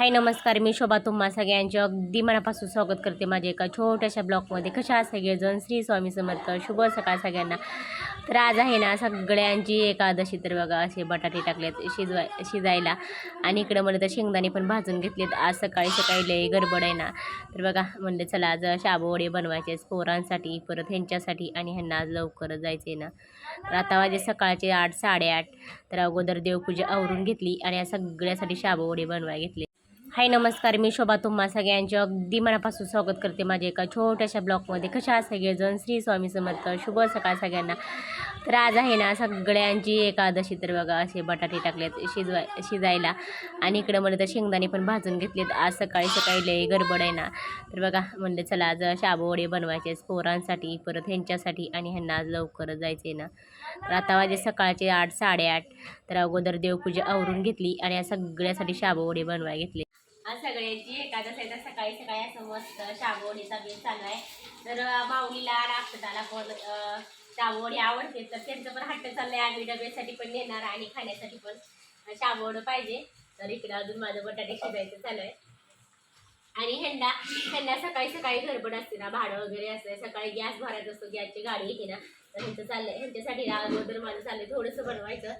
हाय नमस्कार. मी शोभा तुम्हा सगळ्यांचे अगदी मनापासून स्वागत करते माझ्या एका छोट्याशा ब्लॉगमध्ये. कशा सगळेजण? श्री स्वामी समर्थ. शुभ सकाळ सगळ्यांना. तर आज आहे ना सगळ्यांची एकादशी. तर बघा असे बटाटे टाकलेत शिजवाय शिजायला. आणि इकडं म्हणलं तर शेंगदाणे पण भाजून घेतलेत. आज सकाळी सकाळी लय गडबड आहे ना. तर बघा म्हणलं चला आज शाबोडे बनवायचे पोरांसाठी परत ह्यांच्यासाठी आणि ह्यांना आज लवकर जायचे ना. तर आता माझे सकाळचे आठ साडेआठ. तर अगोदर देवपूजा आवरून घेतली आणि या सगळ्यासाठी शाबूवडे बनवाय घेतले. हाय नमस्कार. मी शोभा तुम्हा सगळ्यांचे अगदी मनापासून स्वागत करते माझ्या एका छोट्याशा ब्लॉगमध्ये. कशा सगळेजण? श्री स्वामी समर्थ. शुभ सकाळ सगळ्यांना. तर आज आहे ना सगळ्यांची एकादशी. तर बघा असे बटाटे टाकलेत शिजवाय शिजायला. आणि इकडं म्हणलं तर शेंगदाणे पण भाजून घेतलेत. आज सकाळी सकाळी लय गडबड आहे ना. तर बघा म्हणलं चला आज शाबोडे बनवायचे पोरांसाठी परत ह्यांच्यासाठी आणि ह्यांना आज लवकर जायचे ना. तर आता वाजे सकाळचे आठ साडेआठ. तर अगोदर देवपूजा आवरून घेतली आणि या सगळ्यासाठी शाबूवडे बनवाय घेतले. आज सगळ्यांची एकादश आहे तर सकाळी सकाळी असं मस्त शाबूवडीचा बेस चालू आहे. तर माऊलीला आणि पण अं, आवडते तर त्यांचं पण हट्ट चाललंय. आम्ही डब्यासाठी पण नेणार आणि खाण्यासाठी पण शाबवड पाहिजे. तर इकडे अजून माझं बटाटे शिजायचं चालू आहे. आणि ह्यांना ह्यांना सकाळी सकाळी गडबड असते ना भाडं वगैरे असतं सकाळी गॅस भरायचा असतो गॅसची गाडी येते ना तर ह्यांचं चाललंय. ह्यांच्यासाठी ना अगोदर माझं चाललंय थोडंसं बनवायचं.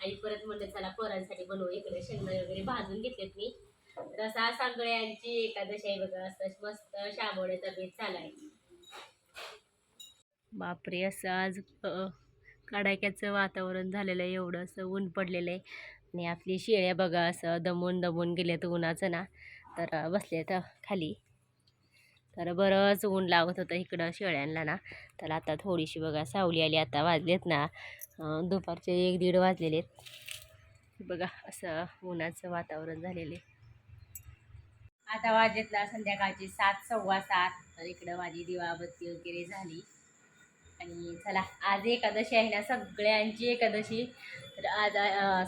आणि परत म्हणलं चला पोरांसाठी बनवू. इकडे शेंगदाणे वगैरे भाजून घेतलेत मी. तर असा सगळ्यांची एकादशी आहे बघा. असं मस्त शाबोड्याचा बेत चालाय बापरे असं आज कडाक्याचं वातावरण झालेलं आहे. एवढं असं ऊन पडलेलं आहे. आणि आपली शेळ्या बघा असं दमून दमून गेल्यात उन्हाचं ना. तर बसले बसलेत खाली. तर बरंच ऊन लागत होतं इकडं शेळ्यांना ना. तर आता थोडीशी बघा सावली आली. आता वाजलेत ना. दुपारचे एक दीड वाजलेले आहेत बघा असं उन्हाचं वातावरण झालेलं आहे. आता वाजेतला संध्याकाळची सात सव्वा सात. तर इकडं माझी दिवाबत्ती वगैरे झाली. आणि चला आज एकादशी आहे ना सगळ्यांची एकादशी. तर आज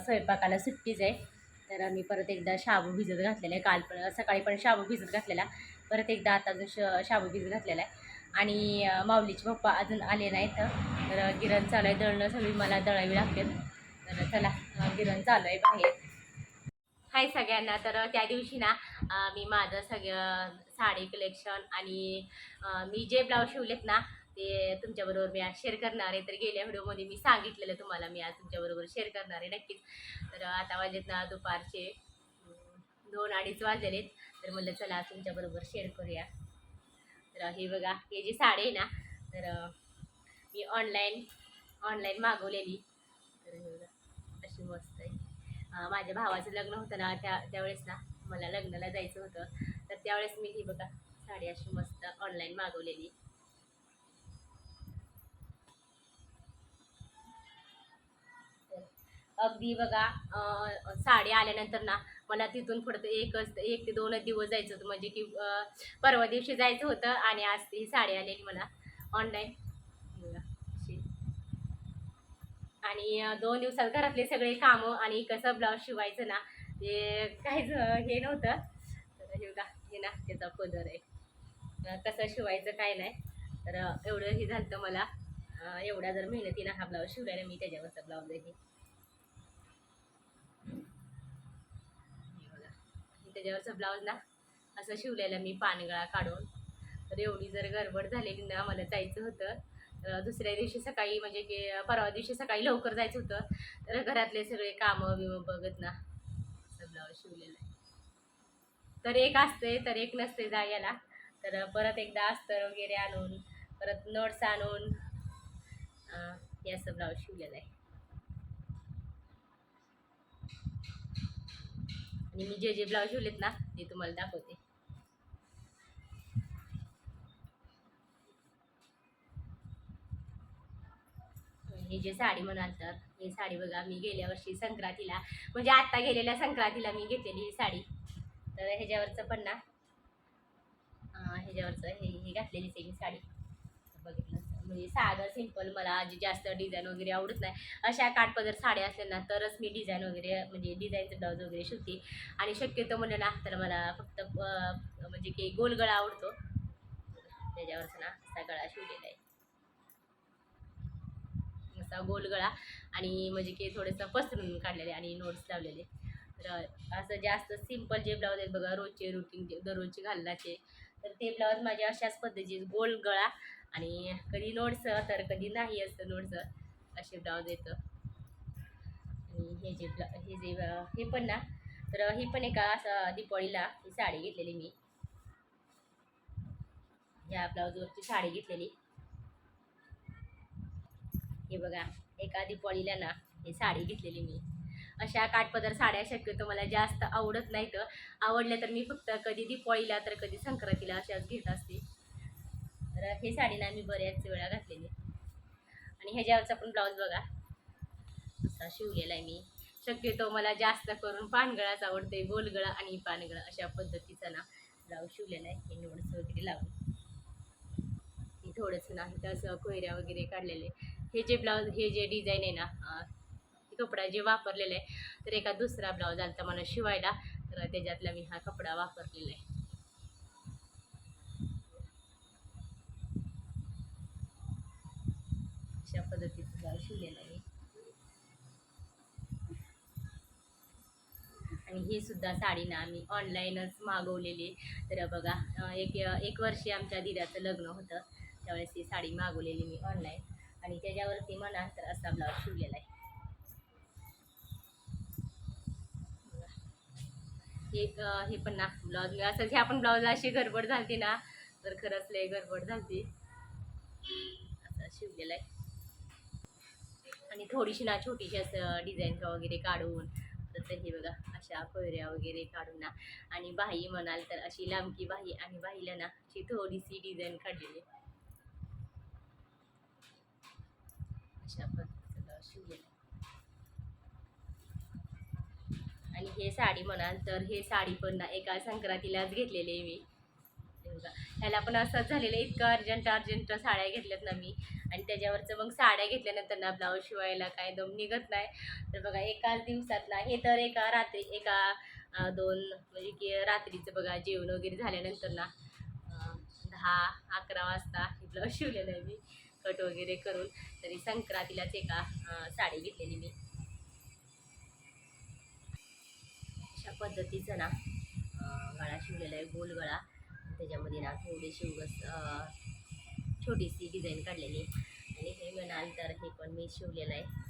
स्वयंपाकाला सुट्टीच आहे. तर मी परत एकदा शाबू भिजत घातलेला आहे. काल पण सकाळी पण शाबू भिजत घातलेला. परत एकदा आता जो श शाबू भिजत घातलेला आहे. आणि माऊलीचे पप्पा अजून आले नाहीत. तर गिरण चालू आहे. दळणं सगळी मला दळावी लागतील. तर चला गिरण चालू आहे बाहेर. हाय सगळ्यांना. तर त्या दिवशी ना मी माझं सगळं साडी कलेक्शन आणि मी जे ब्लाऊज शिवलेत ना ते तुमच्याबरोबर मी आज शेअर करणार आहे. तर गेल्या व्हिडिओमध्ये मी सांगितलेलं तुम्हाला मी आज तुमच्याबरोबर शेअर करणार आहे नक्कीच. तर आता वाजलेत ना दुपारचे दोन अडीच वाजलेत तर म्हणलं चला तुमच्याबरोबर शेअर करूया. तर हे बघा हे जी साडी आहे ना तर मी ऑनलाईन ऑनलाईन मागवलेली. तर हे बघा अशी मस्त आहे. माझ्या भावाचं लग्न होतं ना त्या त्यावेळेस ना मला लग्नाला जायचं होतं. तर त्यावेळेस मी ही बघा साडी अशी मस्त ऑनलाईन मागवलेली. अगदी बघा साडी आल्यानंतर ना मला तिथून पुढं एकच एक ते दोनच दिवस जायचं होतं. म्हणजे की परवा दिवशी जायचं होतं आणि आज ती साडी आलेली मला ऑनलाईन आणि दोन दिवसात घरातले सगळे कामं आणि कसं ब्लाऊज शिवायचं ना ते काहीच हे नव्हतं. तर हे बघा हे ना त्याचा पदर आहे. कसं शिवायचं काय नाही. तर एवढं हे झालं मला. एवढ्या जर मेहनतीनं हा ब्लाऊज शिवलेला मी त्याच्यावरचा ब्लाऊज आहे हे. त्याच्यावरचा ब्लाऊज ना असं शिवलेलं मी पानगळा काढून. तर एवढी जर गडबड झालेली ना मला जायचं होतं. दुसऱ्या दिवशी सकाळी म्हणजे की परवा दिवशी सकाळी लवकर जायचं होतं. तर घरातले सगळे कामं बिमं बघत ना असं ब्लाऊज शिवलेलं आहे. तर एक असते तर एक नसते जायला. तर परत एकदा अस्तर वगैरे आणून परत नोट्स आणून या हे असं ब्लाऊज शिवलेलं आहे. आणि मी जे जे ब्लाऊज शिवलेत ना ते तुम्हाला दाखवते. हे जे साडी म्हणाल तर ही साडी बघा मी गेल्या वर्षी संक्रांतीला म्हणजे आत्ता गेलेल्या संक्रांतीला मी घेतलेली ही साडी. तर ह्याच्यावरचं पण ना ह्याच्यावरचं हे हे घातलेलीच आहे मी साडी. बघितलं म्हणजे साधं सिंपल मला जे जास्त डिझाईन वगैरे आवडत नाही अशा काठपदर साड्या असल्या ना तरच मी डिझाईन वगैरे म्हणजे डिझाईनचं ब्लाऊज वगैरे शिवते. आणि शक्यतो म्हणलं ना तर मला फक्त म्हणजे की गोलगळा आवडतो. त्याच्यावरचं ना असा गळा शिवलेला आहे. असा गोल गळा आणि म्हणजे की थोडंसं पसरून काढलेले आणि नोट्स लावलेले. तर असं जास्त सिंपल जे ब्लाऊज आहेत बघा रोजचे रुटीन दररोजचे घालण्याचे तर ते ब्लाऊज माझे अशाच पद्धतीचे गोल गळा आणि कधी नोट्स तर कधी नाही असतं नोट्स असे ब्लाऊज येतं आणि हे जे ब्ला हे जे हे पण ना तर ही पण एका असं दीपावळीला ही साडी घेतलेली मी. या ब्लाऊजवरची साडी घेतलेली. हे बघा एका दिपावळीला ना हे साडी घेतलेली मी. अशा काठपदर साड्या शक्यतो मला जास्त आवडत नाहीत. आवडल्या तर मी फक्त कधी दिपावळीला तर कधी संक्रांतीला अशाच घेत असते. तर हे साडी ना मी बऱ्याच वेळा घातलेली. आणि ह्याच्यावरचा पण ब्लाऊज बघा. असा शिवलेला आहे मी. शक्यतो मला जास्त करून पानगळाच आवडते गोलगळा आणि पानगळा अशा पद्धतीचा ना ब्लाऊज शिवलेला आहे. हे नोट्स वगैरे लावून. थोडंसं नाही तर असं कोयऱ्या वगैरे काढलेले. हे जे ब्लाऊज हे जे डिझाईन आहे ना हे कपडा जे वापरलेला आहे तर एका दुसरा ब्लाऊज आलता मला शिवायला तर त्याच्यातला मी हा कपडा वापरलेला आहे. अशा पद्धतीचं ब्लाऊज शिवलेला आहे. आणि ही सुद्धा साडी ना आम्ही ऑनलाईनच मागवलेली तर बघा एक एक वर्षी आमच्या दिराचं लग्न होतं त्यावेळेस ही साडी मागवलेली मी ऑनलाईन आणि त्याच्यावरती म्हणा तर असा ब्लाऊज शिवलेला आहे. एक हे पण ना ब्लाऊज मी असंच जे आपण ब्लाऊजला अशी गडबड झालती ना तर खरंच लय गडबड झालती. असा शिवलेला आहे. आणि थोडीशी ना छोटीशी असं डिझाईन वगैरे काढून तर हे बघा अशा कोयऱ्या वगैरे काढून ना. आणि बाही म्हणाल तर अशी लांबकी बाही आणि बाहीला ना अशी थोडीशी डिझाईन काढलेली अशा पद्धतीचं शिवलेलं आणि हे साडी म्हणाल तर हे साडी पण ना एका संक्रांतीलाच घेतलेली आहे मी. ह्याला पण असंच झालेलं आहे, इतकं अर्जंट अर्जंट साड्या घेतल्यात ना मी. आणि त्याच्यावरचं मग साड्या घेतल्यानंतर ना ब्लाऊज शिवायला काय दम निघत नाही. तर बघा एकाच दिवसात ना हे तर एका रात्री एका दोन म्हणजे की रात्रीचं बघा जेवण वगैरे झाल्यानंतर ना दहा अकरा वाजता हे ब्लाऊज शिवलेलं आहे मी. कट वगैरे करून तरी संक्रांतीलाच एका साडी घेतलेली मी. अशा पद्धतीचं ना गळा शिवलेला आहे गोल गळा. त्याच्यामध्ये ना थोडीशी शिवगस छोटीशी डिझाईन काढलेली. आणि हे म्हणाल तर हे पण मी शिवलेलं आहे.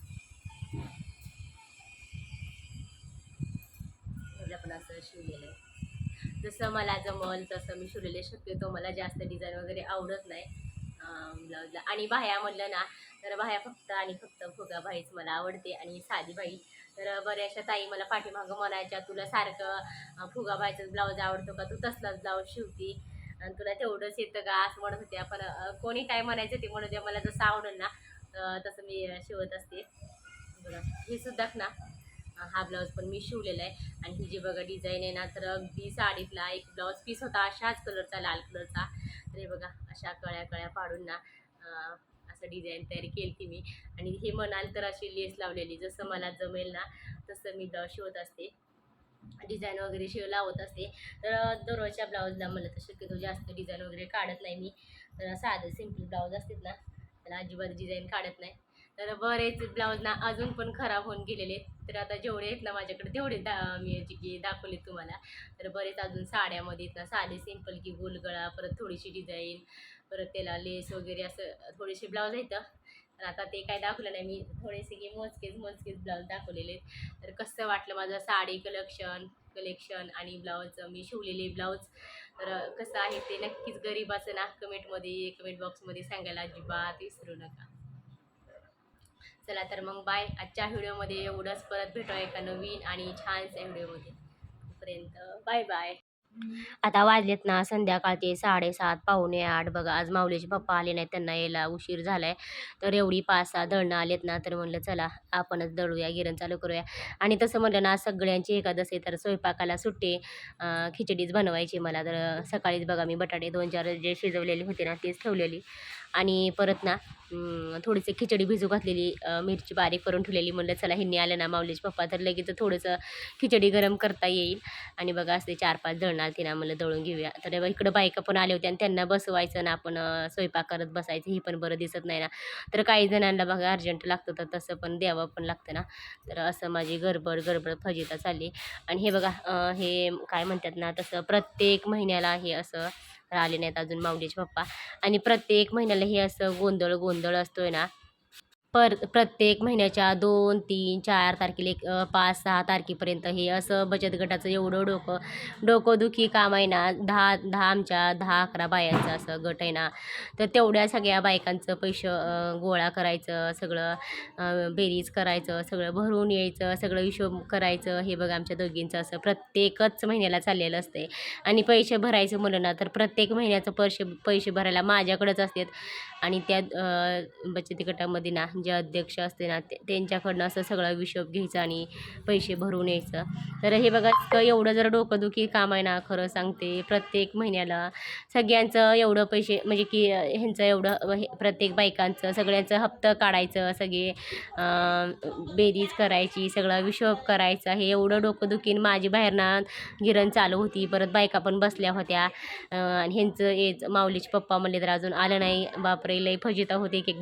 पण असं शिवलेलं आहे. जसं मला जमल तसं मी शिवलेले शक्यतो मला जास्त डिझाईन वगैरे आवडत नाही. ब्लाऊजला आणि बाह्या म्हणलं ना तर बाह्या फक्त आणि फक्त फुगा बाईच मला आवडते आणि साधी बाई. तर बऱ्याचशा ताई मला पाठीमागं म्हणायच्या तुला सारखं फुगा बाईचाच ब्लाऊज आवडतो का? तू तसलाच ब्लाऊज शिवती. आणि तुला तेवढंच येतं का? असं म्हणत होत्या. पण कोणी काय म्हणायचं ते म्हणू द्या. मला जसं आवडेल ना तसं मी शिवत असते. बरं. हे सुद्धा ना हा ब्लाऊज पण मी शिवलेला आहे. आणि ही जी बघा डिझाईन आहे ना तर अगदी साडीतला एक ब्लाऊज पीस होता अशाच कलरचा लाल कलरचा तर हे बघा अशा कळ्या कळ्या पाडून ना असं डिझाईन तयार केली ती मी. आणि हे म्हणाल तर अशी लेस लावलेली जसं मला जमेल ना तसं मी ब्लाऊज शिवत असते. डिझाईन वगैरे शिव लावत असते. तर दररोजच्या ब्लाऊजला मला तर शक्यतो जास्त डिझाईन वगैरे काढत नाही मी. तर साधे सिंपल ब्लाऊज असतात ना त्याला अजिबात डिझाईन काढत नाही. तर बरेच ब्लाऊज ना अजून पण खराब होऊन गेलेले आहेत. तर आता जेवढे आहेत ना माझ्याकडे तेवढे दा मी जी की दाखवले तुम्हाला. तर बरेच अजून साड्यामध्ये आहेत ना साधे सिंपल की गोलगळा परत थोडीशी डिझाईन परत त्याला लेस वगैरे असं थोडेसे ब्लाऊज आहेत. तर आता ते काय दाखवलं नाही. मी थोडेसे की मोजकेच मोजकेच ब्लाऊज दाखवलेले आहेत. तर कसं वाटलं माझं साडी कलेक्शन कलेक्शन आणि ब्लाऊज मी शिवलेले ब्लाऊज. तर कसं आहे ते नक्कीच गरीबाचं ना कमेंटमध्ये कमेंट बॉक्समध्ये सांगायला अजिबात विसरू नका. चला तर मग बाय. आजच्या व्हिडिओमध्ये एवढंच. परत भेटूया एका नवीन आणि छानशा व्हिडिओमध्ये. तोपर्यंत बाय बाय. आता वाजलेत ना संध्याकाळचे साडेसात पावणे आठ. बघा आज माऊलीचे पप्पा आले नाही त्यांना यायला उशीर झालाय. तर एवढी पाच सहा दळणं आलेत ना तर म्हणलं चला आपणच दळूया गिरण चालू करूया. आणि तसं म्हणलं ना सगळ्यांची एकादश आहे तर स्वयंपाकाला सुट्टे खिचडीच बनवायची मला. तर सकाळीच बघा मी बटाटे दोन चार जे शिजवलेले होते ना तेच ठेवलेली. आणि परत ना थोडीसे थोडीशी खिचडी भिजू घातलेली मिरची बारीक करून ठेवलेली. म्हणलं चला ह्यांनी आलं ना माऊलीचे पप्पा. तर लगेच थोडंसं खिचडी गरम करता येईल. आणि बघा असते चार पाच दळणार तिला म्हणलं दळून घेऊया. तर इकडं बायका पण आल्या होत्या आणि त्यांना बसवायचं ना आपण स्वयंपाक करत बसायचं हे पण बरं दिसत नाही ना. तर काही जणांना बघा अर्जंट लागतं तर तसं पण द्यावं पण लागतं ना. तर असं माझी गडबड गडबड फजिता चालली. आणि हे बघा हे काय म्हणतात ना तसं प्रत्येक महिन्याला हे असं आले नाहीत अजून माऊलीचे पप्पा. आणि प्रत्येक महिन्याला हे असं गोंधळ गोंधळ असतोय ना पर प्रत्येक महिन्याच्या दोन तीन चार तारखेला एक पाच सहा तारखेपर्यंत हे असं बचत गटाचं एवढं डोकं डोकोदुखी काम आहे ना दहा दहा आमच्या दहा अकरा बायांचं असं गट आहे ना तर तेवढ्या सगळ्या बायकांचं पैसे गोळा करायचं सगळं बेरीज करायचं सगळं भरून यायचं सगळं हिशोब करायचं हे बघा आमच्या दोघींचं असं प्रत्येकच महिन्याला चाललेलं असते आणि पैसे भरायचं म्हणलं ना तर प्रत्येक महिन्याचं पैसे पैसे भरायला माझ्याकडेच असतात. आणि त्या बचत गटामध्ये ना जे अध्यक्ष असते ना ते त्यांच्याकडनं असं सगळं हिशोब घ्यायचा आणि पैसे भरून यायचं. तर हे बघा इतकं एवढं जर डोकंदुखी काम आहे ना खरं सांगते प्रत्येक महिन्याला सगळ्यांचं एवढं पैसे म्हणजे की ह्यांचं एवढं हे प्रत्येक बायकांचं सगळ्यांचं हप्तं काढायचं सगळे बेरीज करायची सगळं हिशोब करायचा हे एवढं डोकंदुखीन माझी बाहेरनं गिरण चालू होती. परत बायका पण बसल्या होत्या. आणि ह्यांचं हेच माऊलीचे पप्पा म्हणले तर अजून आलं नाही. बापरे लई फजिता होते एक एक